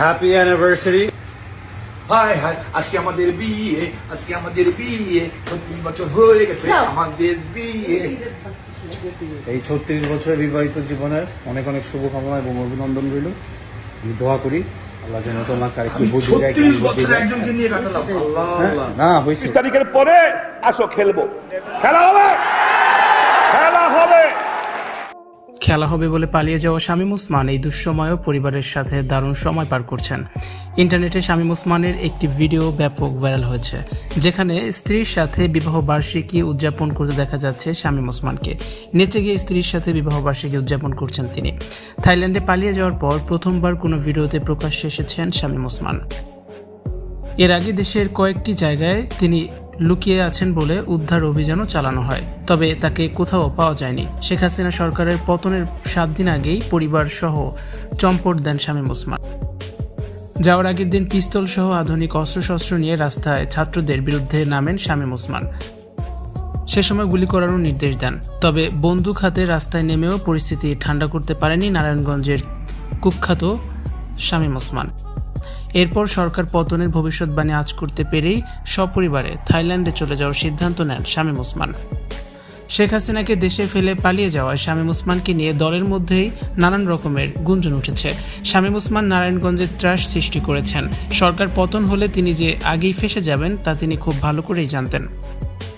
Happy anniversary high high আজকে আমাদের বিয়ে আজকে আমাদের বিয়ে তিন বছর হয়ে গেছে। আমাদের বিয়ে। এই ছত্রিশ বছরের বিবাহিত জীবনের অনেক অনেক শুভকামনা এবং অভিনন্দন রইল। আমি দোয়া করি আল্লাহ যেন তোমাকে আর ছত্রিশ কাটালাম আল্লাহ হ্যাঁ? না হয়েছে। তারিখের পরে আসো খেলব। খেলা হবে খেলা হবে খেলা হবে বলে পালিয়ে যাওয়া শামীম ওসমান এই দুঃসময়ও পরিবারের সাথে দারুণ সময় পার করছেন। ইন্টারনেটে শামীম ওসমানের একটি ভিডিও ব্যাপক ভাইরাল হয়েছে, যেখানে স্ত্রীর সাথে বিবাহ বার্ষিকী উদযাপন করতে দেখা যাচ্ছে শামীম ওসমানকে। নেচে গিয়ে স্ত্রীর সাথে বিবাহ বার্ষিকী উদযাপন করছেন তিনি। থাইল্যান্ডে পালিয়ে যাওয়ার পর প্রথমবার কোনো ভিডিওতে প্রকাশ্যে এসেছেন শামীম ওসমান। এর আগে দেশের কয়েকটি জায়গায় তিনি লুকিয়ে আছেন বলে উদ্ধার অভিযানও চালানো হয়। তবে তাকে কোথাও পাওয়া যায়নি। শেখ হাসিনা সরকারের পতনের সাত দিন আগেই পরিবার সহ চম্পট দেন শামীম ওসমান। যাওয়ার আগের দিন পিস্তল সহ আধুনিক অস্ত্রশস্ত্র নিয়ে রাস্তায় ছাত্রদের বিরুদ্ধে নামেন শামীম ওসমান। সে সময় গুলি করারও নির্দেশ দেন। তবে বন্দুক হাতে রাস্তায় নেমেও পরিস্থিতি ঠান্ডা করতে পারেনি নারায়ণগঞ্জের কুখ্যাত শামীম ওসমান। এরপর সরকার পতনের ভবিষ্যৎবাণী আজ করতে পেরেই সপরিবারে থাইল্যান্ডে চলে যাওয়ার সিদ্ধান্ত নেন শামীম ওসমান। শেখ হাসিনাকে দেশে ফেলে পালিয়ে যাওয়ায় শামীম ওসমানকে নিয়ে দলের মধ্যেই নানান রকমের গুঞ্জন উঠেছে। শামীম ওসমান নারায়ণগঞ্জে ত্রাস সৃষ্টি করেছেন। সরকার পতন হলে তিনি যে আগেই ফেসে যাবেন, তা তিনি খুব ভালো করেই জানতেন।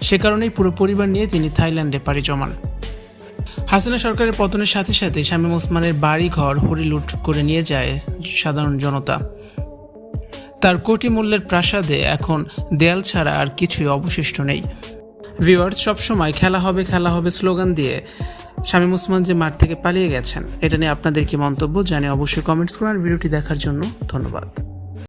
সে কারণেই পুরো পরিবার নিয়ে তিনি থাইল্যান্ডে পাড়ি জমান। হাসিনা সরকারের পতনের সাথে সাথে শামীম ওসমানের বাড়ি ঘর হরিলুট করে নিয়ে যায় সাধারণ জনতা। তার কোটি মূল্যের প্রাসাদে এখন দেয়াল ছাড়া আর কিছুই অবশিষ্ট নেই। ভিউয়ার্স সবসময় খেলা হবে খেলা হবে স্লোগান দিয়ে শামীম ওসমান যে মাঠ থেকে পালিয়ে গেছেন, এটা নিয়ে আপনাদের কি মন্তব্য জানিয়ে অবশ্যই কমেন্টস করুন আর ভিডিওটি দেখার জন্য ধন্যবাদ।